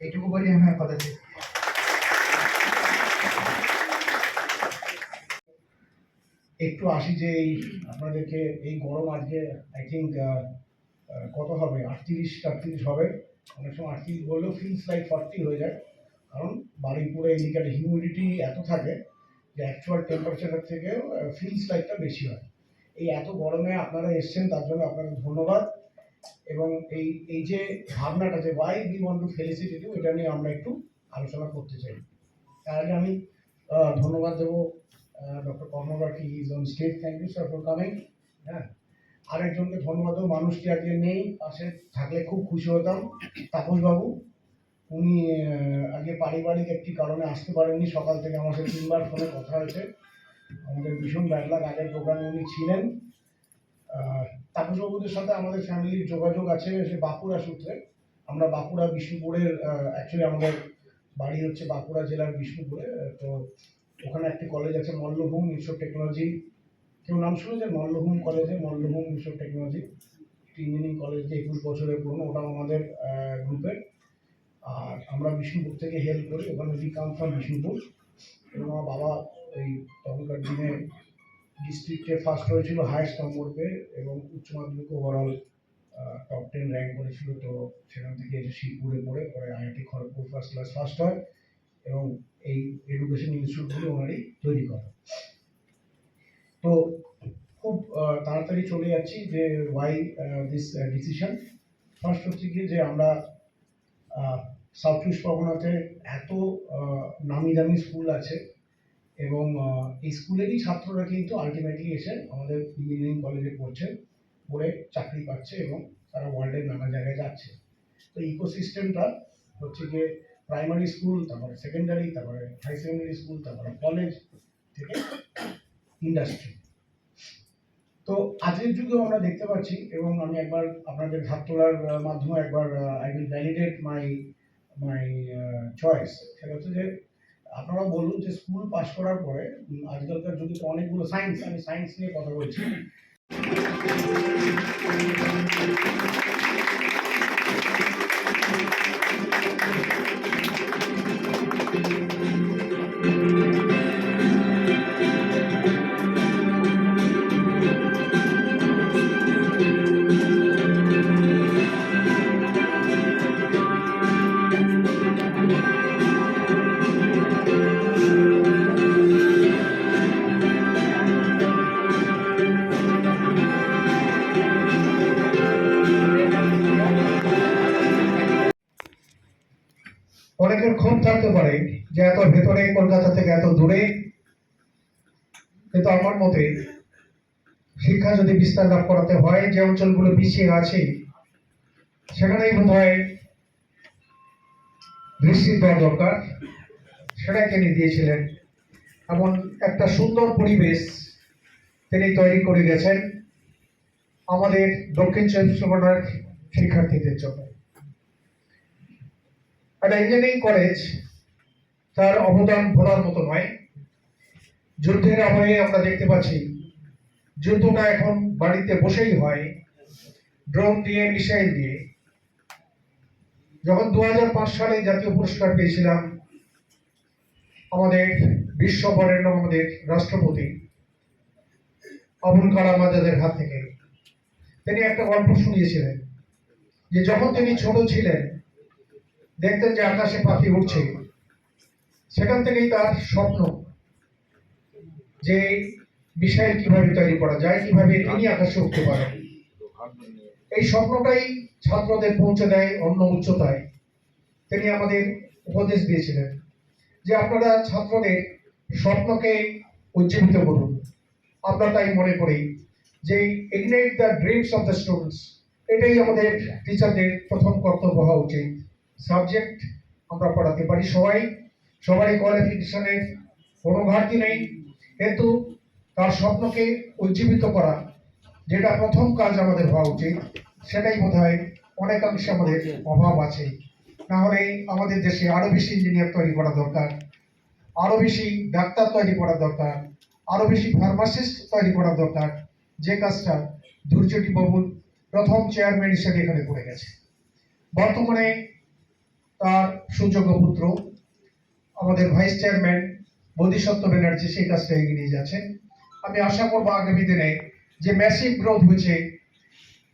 এইটুকু বলি আমার কথা শেষ একটু আসি যে এই আপনাদেরকে এই গরম আজকে আই থিঙ্ক কত হবে? আটত্রিশ আটত্রিশ হবে। অনেক সময় আটত্রিশ বললেও ফিলস লাইক ফর্টি হয়ে যায়। কারণ বারুইপুরে এদিকে হিউমিডিটি এত থাকে যে অ্যাকচুয়াল টেম্পারেচারের থেকে ফিলস লাইকটা বেশি হয়। এই এত গরমে আপনারা এসছেন, তার জন্য আপনাদের ধন্যবাদ। এবং এই এই যে ভাবনাটা যে why we want to felicity এটা নিয়ে আমরা একটু আলোচনা করতে চাই। তার আগে আমি ধন্যবাদ দেবো doctor কর্মকারকে is on state thank you sir for coming হ্যাঁ। আরেকজনকে ধন্যবাদ দেবো, মানুষটি আজকে নেই, পাশে থাকলে খুব খুশি হতাম, তাপসবাবু। উনি আজকে পারিবারিক একটি কারণে আসতে পারেননি, সকাল থেকে আমার সাথে তিনবার ফোনে কথা হয়েছে। আমাদের ভীষণ ব্যাড আগের প্রোগ্রামে উনি ছিলেন। তাপসবাবুদের সাথে আমাদের ফ্যামিলির যোগাযোগ আছে, সে বাঁকুড়া সূত্রে। আমরা বাঁকুড়া বিষ্ণুপুরের অ্যাকচুয়ালি আমাদের বাড়ি হচ্ছে বাঁকুড়া জেলার বিষ্ণুপুরে তো ওখানে একটি কলেজ আছে মল্লভূম ইনস্টিটিউট টেকনোলজি কেউ নাম শুনেছেন? মল্লভূম কলেজে Mallabhum institute technology engineering college যে একুশ বছরের পুরনো, ওটাও আমাদের গ্রুপের আর আমরা বিষ্ণুপুর থেকে হেল্প করি, ওখানে উই কাম ফ্রম বিষ্ণুপুর। এবং আমার বাবা ওই তখনকার দিনে ডিস্ট্রিক্টে ফার্স্ট হয়েছিল হায়েস্ট নম্বর পেয়ে এবং উচ্চ মাধ্যমিক ওভারঅল টপ টেন র্যাঙ্ক করেছিল। তো সেখান থেকে এসে শিবপুরে পড়ে, পরে IIT Kharagpur first class first হয় এবং এই এডুকেশন ইনস্টিটিউটগুলো ওনারই তৈরি করা। তো খুব তাড়াতাড়ি চলে যাচ্ছি যে ওয়াই দিস ডিসিশন ফার্স্ট হচ্ছে কি যে আমরা সাউথ ইস্ট পরগনাতে এত নামি দামি স্কুল আছে এবং এই স্কুলেরই ছাত্ররা কিন্তু আলটিমেটলি এসে আমাদের ইঞ্জিনিয়ারিং কলেজে পড়ছে, পড়ে চাকরি পাচ্ছে এবং তারা ওয়ার্ল্ডের নানা জায়গায় যাচ্ছে। তো ইকোসিস্টেমটা হচ্ছে গিয়ে প্রাইমারি স্কুল তারপরে সেকেন্ডারি তারপরে হাই সেকেন্ডারি স্কুল তারপরে কলেজ থেকে ইন্ডাস্ট্রি তো আজকের যুগেও আমরা দেখতে পাচ্ছি এবং আমি একবার আপনাদের হাত তোলার মাধ্যমে একবার I will validate my my choice সেটা হচ্ছে যে আপনারা বলুন যে স্কুল পাশ করার পরে আজকালকার যদি অনেকগুলো সায়েন্স আমি সায়েন্স নিয়ে কথা বলছি। শিক্ষা যদি বিস্তার লাভ করাতে হয়, যে অঞ্চলগুলো পিছিয়ে আছে, সেখানেই বোধ হয় দৃষ্টি দেওয়া দরকার। সেটাই তিনি দিয়েছিলেন। এমন একটা সুন্দর পরিবেশ তিনি তৈরি করে গেছেন আমাদের দক্ষিণ চব্বিশ পরগনার শিক্ষার্থীদের জন্য। একটা ইঞ্জিনিয়ারিং কলেজ তার অবদান ভোলার মতো নয়। যুদ্ধের আবহে আমরা দেখতে পাচ্ছি যুদ্ধটা এখন বাড়িতে বসেই হয়, ড্রোন দিয়ে, মিসাইল দিয়ে। যখন দু সালে জাতীয় পুরস্কার পেয়েছিলাম, আমাদের বিশ্ব বরেণ্য আমাদের রাষ্ট্রপতি আবুল কালাম আজাদের হাত থেকে তিনি একটা গল্প শুনিয়েছিলেন যে যখন তিনি ছোট ছিলেন, দেখতেন যে আকাশে পাখি উঠছে সেখান থেকেই তার স্বপ্ন যে মিসাইল কীভাবে তৈরি করা যায়, কীভাবে তিনি আকাশে উঠতে পারেন? এই স্বপ্নটাই ছাত্রদের পৌঁছে দেয় অন্য উচ্চতায়। তিনি আমাদের উপদেশ দিয়েছিলেন যে আপনারা ছাত্রদের স্বপ্নকে উজ্জীবিত করুন। আমরা তাই মনে করি যে ignite the dreams of the students এটাই আমাদের টিচারদের প্রথম কর্তব্য হওয়া উচিত। সাবজেক্ট আমরা পড়াতে পারি সবাই। সবারই কোয়ালিফিকেশনের কোনো ঘাটতি নেই। কিন্তু তার স্বপ্নকে উজ্জীবিত করা, যেটা প্রথম কাজ আমাদের হওয়া উচিত, সেটাই বোধ হয় অনেকাংশে আমাদের অভাব আছে। না হলে আমাদের দেশে আরও বেশি ইঞ্জিনিয়ার তৈরি করা দরকার, আরও বেশি ডাক্তার তৈরি করা দরকার, আরও বেশি ফার্মাসিস্ট তৈরি করা দরকার। যে কাজটা দুর্যোগী বাবুর প্রথম চেয়ারম্যান হিসেবে এখানে করে গেছে। বর্তমানে তার সুযোগ্য পুত্র, আমাদের ভাইস চেয়ারম্যান বোধিসত্ত্ব ব্যানার্জি সেই কাজটা এগিয়ে নিয়ে যাচ্ছেন। আমি আশা করব আগামী দিনে যে ম্যাসিভ গ্রোথ হয়েছে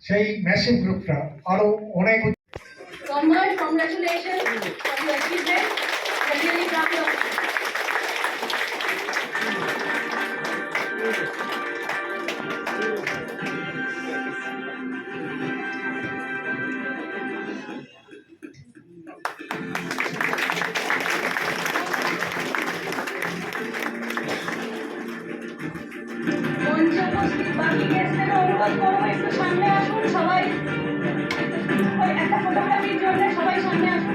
সেই ম্যাসিভ গ্রুপটা আরও অনেক Conrad, বাকি গেস্টদের অনুরোধ করব, একটু সামনে আসুন সবাই। ওই একটা ফটোগ্রাফির জন্য সবাই সামনে আসুন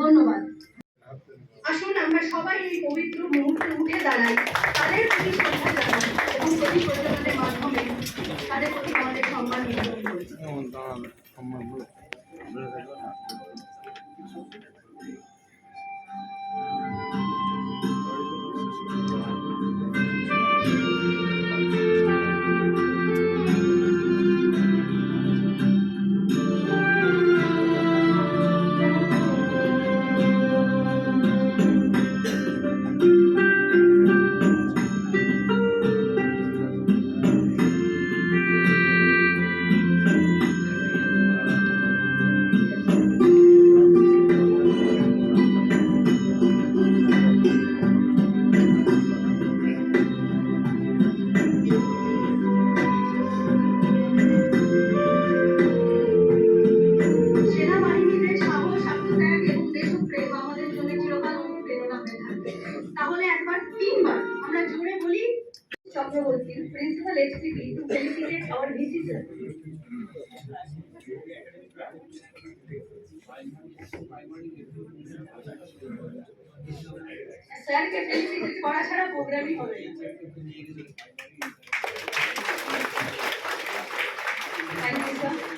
ধন্যবাদ। আসুন তাদের প্রতি শ্রদ্ধা জানাই এবং প্রতি প্রজন্মের মাধ্যমে তাদের প্রতি আমাদের সম্মান নিবেদন Chakraborty principal SPP to felicitate our VC sir স্যারকে ফেলিসিটেট করা ছাড়া প্রোগ্রামই হবে না thank you sir Our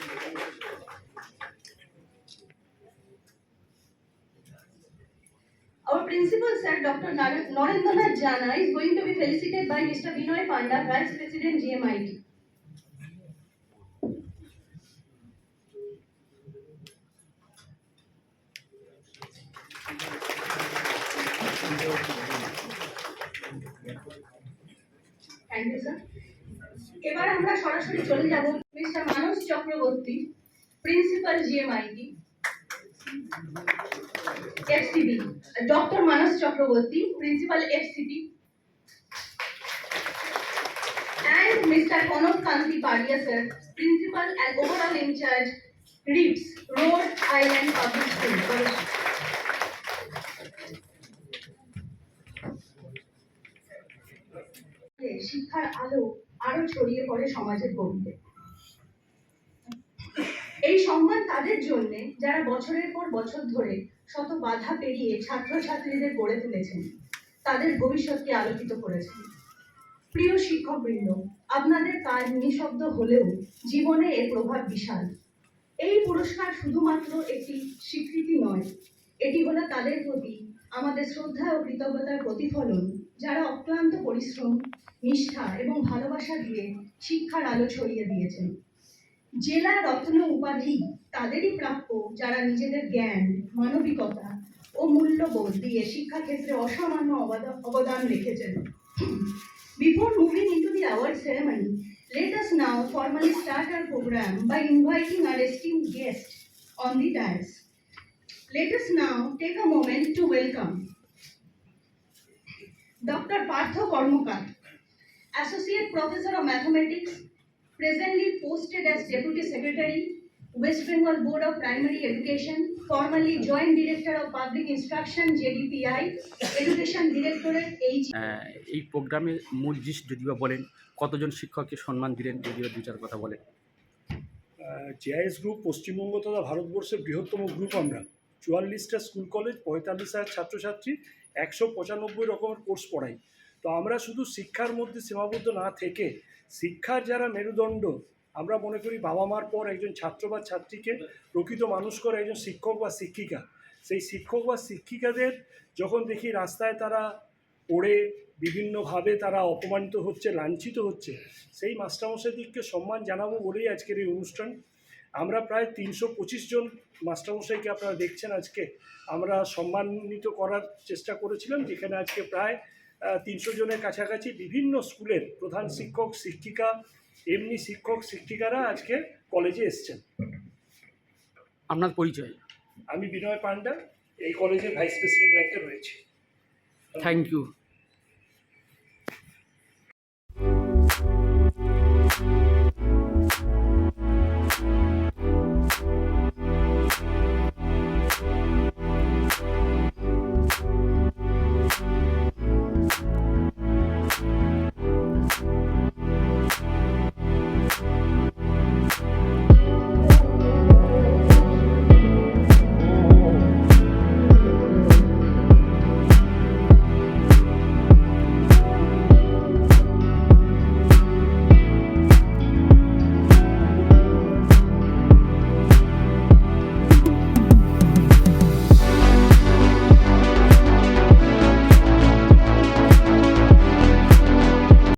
principal, sir, Dr. Narendranath Jana, is going to be felicitated by Mr. Binoy Panda, Vice President, GMIT. Thank you, sir. এবার আমরা সরাসরি চলে যাব mister Manas Chakraborty principal GMIT FCB, Dr. Manas Chakraborty, Principal FCB, and Mr. Konok Kanti Padia, sir, Principal and overall in charge, RIPS, Rhode Island Public School. শিক্ষার আলো আরও ছড়িয়ে পড়ে সমাজের গভীরে এই সম্মান তাদের জন্য যারা বছরের পর বছর ধরে শত বাধা পেরিয়ে ছাত্রছাত্রীদের গড়ে তুলেছেন, তাদের ভবিষ্যৎকে আলোকিত করেছেন। প্রিয় শিক্ষকবৃন্দ, আপনাদের কাজ নিঃশব্দ হলেও জীবনে এর প্রভাব বিশাল। এই পুরস্কার শুধুমাত্র একটি স্বীকৃতি নয়, এটি হলো তাদের প্রতি আমাদের শ্রদ্ধা ও কৃতজ্ঞতার প্রতিফলন, যারা অক্লান্ত পরিশ্রম, নিষ্ঠা এবং ভালোবাসা দিয়ে শিক্ষার আলো ছড়িয়ে দিয়েছেন। জেলা রত্ন উপাধি তাদেরই প্রাপ্য যারা নিজেদের জ্ঞান, মানবিকতা ও মূল্যবোধ দিয়ে শিক্ষাক্ষেত্রে অসামান্য অবদান রেখেছেন। Before moving into the award ceremony let us now formally start our programme by inviting our esteemed guest on the dais let us now take a moment to welcome doctor Partha Karmakar associate professor of mathematics presently posted as Deputy Secretary, West Bengal Board of Primary Education, formerly Joint Director of Public Instruction, JDPI, Education Directorate, H. এই প্রোগ্রামের মূল জিনিস যদিও বলেন কতজন শিক্ষককে সম্মান দিলেন যদিও দু চার কথা বলেন জেআইএস গ্রুপ পশ্চিমবঙ্গ তথা ভারতবর্ষের বৃহত্তম গ্রুপ আমরা চুয়াল্লিশটা স্কুল কলেজ পঁয়তাল্লিশ হাজার ছাত্রছাত্রী একশো পঁচানব্বই রকমের কোর্স পড়াই তো আমরা শুধু শিক্ষার মধ্যে সীমাবদ্ধ না থেকে শিক্ষার যারা মেরুদণ্ড, আমরা মনে করি বাবা মার পর একজন ছাত্র বা ছাত্রীকে প্রকৃত মানুষ করে একজন শিক্ষক বা শিক্ষিকা। সেই শিক্ষক বা শিক্ষিকাদের যখন দেখি রাস্তায় তারা পড়ে, বিভিন্নভাবে তারা অপমানিত হচ্ছে, লাঞ্ছিত হচ্ছে, সেই মাস্টারমশাইদিককে সম্মান জানাব বলেই আজকের এই অনুষ্ঠান। আমরা প্রায় তিনশো পঁচিশ জন মাস্টারমশাইকে আপনারা দেখছেন আজকে। আমরা সম্মানিত করার চেষ্টা করেছিলাম, যেখানে আজকে প্রায় তিনশো জনের কাছাকাছি বিভিন্ন স্কুলের প্রধান শিক্ষক শিক্ষিকা এমনি শিক্ষক শিক্ষিকারা আজকে কলেজে এসছেন। আপনার পরিচয়? আমি বিনয় পান্ডা এই কলেজের ভাইস প্রেসিডেন্ট র্যাঙ্কে রয়েছি। Thank you